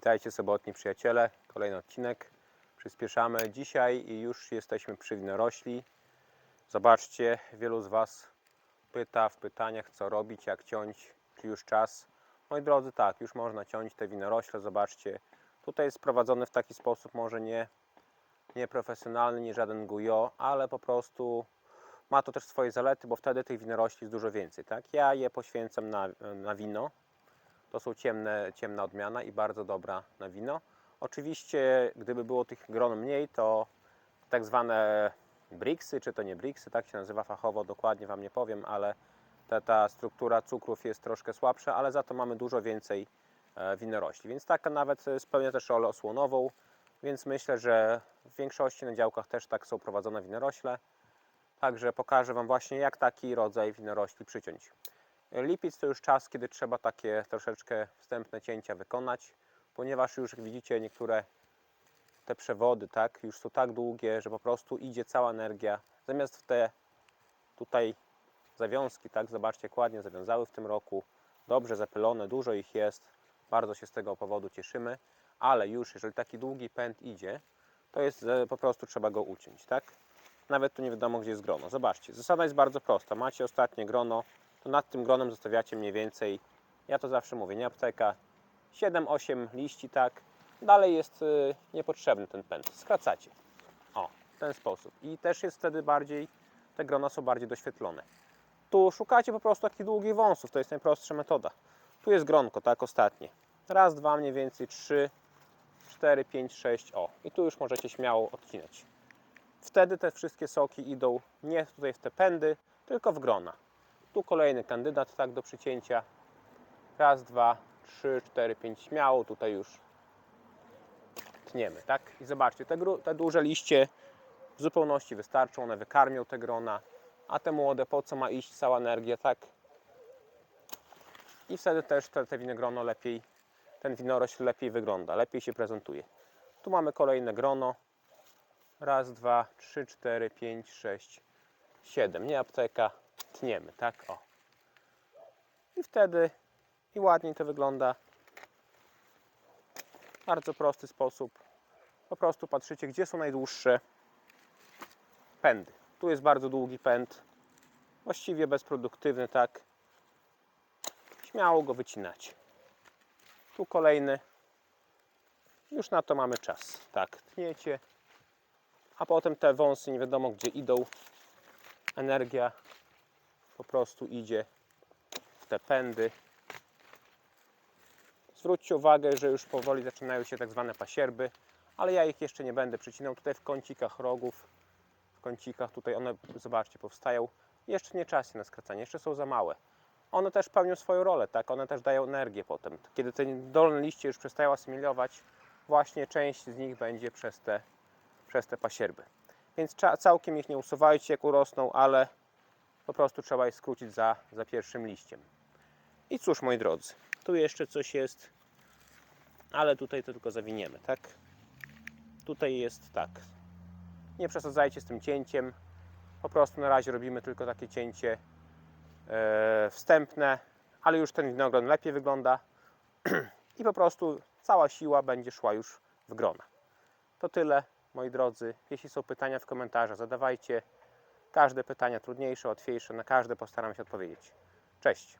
Witajcie sobotni przyjaciele, kolejny odcinek. Przyspieszamy dzisiaj i już jesteśmy przy winorośli. Zobaczcie, wielu z Was pyta w pytaniach, co robić, jak ciąć, czy już czas. Moi drodzy, tak, już można ciąć te winorośle. Zobaczcie, tutaj jest prowadzony w taki sposób, może nie, nie profesjonalny, nie żaden gujo, ale po prostu ma to też swoje zalety, bo wtedy tych winorośli jest dużo więcej. Tak? Ja je poświęcam na, na wino. To są ciemne, ciemna odmiana i bardzo dobra na wino. Oczywiście, gdyby było tych gron mniej, to tak zwane briksy, czy to nie briksy, tak się nazywa fachowo, dokładnie Wam nie powiem, ale ta, ta struktura cukrów jest troszkę słabsza, ale za to mamy dużo więcej e, winorośli. Więc taka nawet spełnia też rolę osłonową, więc myślę, że w większości na działkach też tak są prowadzone winorośle. Także pokażę Wam właśnie, jak taki rodzaj winorośli przyciąć. Lipiec to już czas, kiedy trzeba takie troszeczkę wstępne cięcia wykonać, ponieważ już jak widzicie niektóre te przewody tak, już są tak długie, że po prostu idzie cała energia. Zamiast w te tutaj zawiązki, tak, zobaczcie, ładnie zawiązały w tym roku, dobrze zapylone, dużo ich jest, bardzo się z tego powodu cieszymy, ale już jeżeli taki długi pęd idzie, to jest e, po prostu trzeba go uciąć, tak? Nawet tu nie wiadomo, gdzie jest grono. Zobaczcie, zasada jest bardzo prosta. Macie ostatnie grono, to nad tym gronem zostawiacie mniej więcej, ja to zawsze mówię, nie apteka, 7-8 liści, tak. Dalej jest y, niepotrzebny ten pęd. Skracacie. O, w ten sposób. I też jest wtedy bardziej, te grona są bardziej doświetlone. Tu szukacie po prostu takich długich wąsów, to jest najprostsza metoda. Tu jest gronko, tak, ostatnie. Raz, dwa, mniej więcej, trzy, cztery, pięć, sześć, o. I tu już możecie śmiało odcinać. Wtedy te wszystkie soki idą nie tutaj w te pędy, tylko w grona. Tu kolejny kandydat tak do przycięcia. Raz, dwa, trzy, cztery, pięć. Śmiało tutaj już tniemy, tak? I zobaczcie, te, te duże liście w zupełności wystarczą, one wykarmią te grona, a te młode, po co ma iść cała energia, tak? I wtedy też te, te winogrono lepiej, ten winorośl lepiej wygląda, lepiej się prezentuje. Tu mamy kolejne grono. Raz, dwa, trzy, cztery, pięć, sześć, siedem. Nie apteka, tniemy, tak? O. I wtedy i ładniej to wygląda. Bardzo prosty sposób. Po prostu patrzycie, gdzie są najdłuższe pędy. Tu jest bardzo długi pęd, właściwie bezproduktywny, tak? Śmiało go wycinacie. Tu kolejny. Już na to mamy czas. Tak, tniecie. A potem te wąsy nie wiadomo gdzie idą. Energia po prostu idzie w te pędy. Zwróćcie uwagę, że już powoli zaczynają się tak zwane pasierby, ale ja ich jeszcze nie będę przycinał. Tutaj w kącikach rogów, w kącikach tutaj one, zobaczcie, powstają. Jeszcze nie czas na skracanie, jeszcze są za małe. One też pełnią swoją rolę, tak? One też dają energię potem. Kiedy te dolne liście już przestają asymilować, właśnie część z nich będzie przez te, przez te pasierby. Więc całkiem ich nie usuwajcie, jak urosną, ale po prostu trzeba je skrócić za, za pierwszym liściem. I cóż, moi drodzy, tu jeszcze coś jest, ale tutaj to tylko zawiniemy, tak? Tutaj jest tak. Nie przesadzajcie z tym cięciem. Po prostu na razie robimy tylko takie cięcie e, wstępne, ale już ten winogron lepiej wygląda i po prostu cała siła będzie szła już w grona. To tyle, moi drodzy. Jeśli są pytania w komentarzach, zadawajcie. Każde pytania trudniejsze, łatwiejsze, na każde postaram się odpowiedzieć. Cześć!